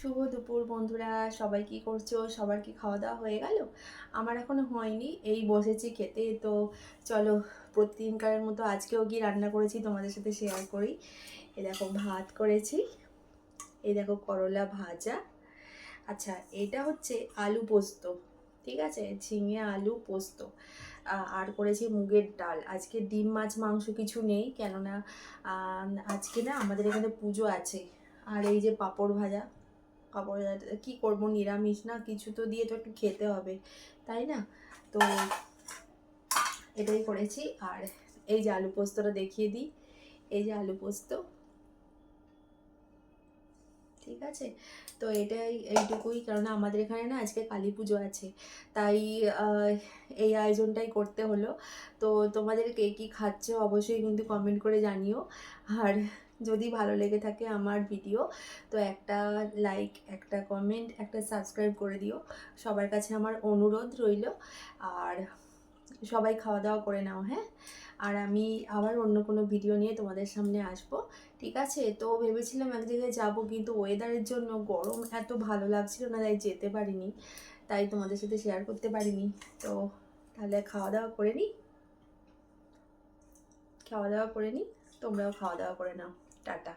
শুভ দুপুর বন্ধুরা, সবাই কি করছ? সবার কি খাওয়া দাওয়া হয়ে গেল? আমার এখনও হয়নি, এই বসেছি খেতে। তো চলো, প্রতিদিনকারের মতো আজকেও কি রান্না করেছি, তোমাদের সাথে শেয়ার করি। এ দেখো, ভাত করেছি। এই দেখো, করলা ভাজা। আচ্ছা এটা হচ্ছে আলু পোস্ত, ঠিক আছে? ঝিঙে আলু পোস্ত। আর করেছি মুগের ডাল। আজকে ডিম, মাছ, মাংস কিছু নেই, কেননা আজকে না আমাদের এখানে পুজো আছে। আর এই যে পাঁপড় ভাজা কী করব, নিরামিষ না, কিছু তো দিয়ে তো একটু খেতে হবে, তাই না? তো এটাই করেছি, আর এই যে আলু পোস্তটা দেখিয়ে দিই, এই যে আলু পোস্ত। ঠিক আছে? তো এটাই এইটুকুই কারণ আমাদের এখানে না আজকে কালী পুজো আছে, তাই এই আয়োজনটাই করতে হলো। তো তোমাদের কে কী খাচ্ছে অবশ্যই কিন্তু কমেন্ট করে জানিও, আর যদি ভালো লেগে থাকে আমার ভিডিও তো একটা লাইক একটা কমেন্ট একটা সাবস্ক্রাইব করে দিও। সবার কাছে আমার অনুরোধ রইল। আর সবাই খাওয়া দাওয়া করে নাও হ্যাঁ? আর আমি আবার অন্য কোনো ভিডিও নিয়ে তোমাদের সামনে আসব। ঠিক আছে? তো ভেবেছিলাম এক জায়গায় যাব, কিন্তু ওয়েদারের জন্য গরম এত ভালো লাগছিল না, তাই যেতে পারিনি। তাই তোমাদের সাথে শেয়ার করতে পারিনি। তো তাহলে খাওয়া দাওয়া করে নিই খাওয়া দাওয়া করে নিই তোমরাও খাওয়া দাওয়া করে নাও। টাটা।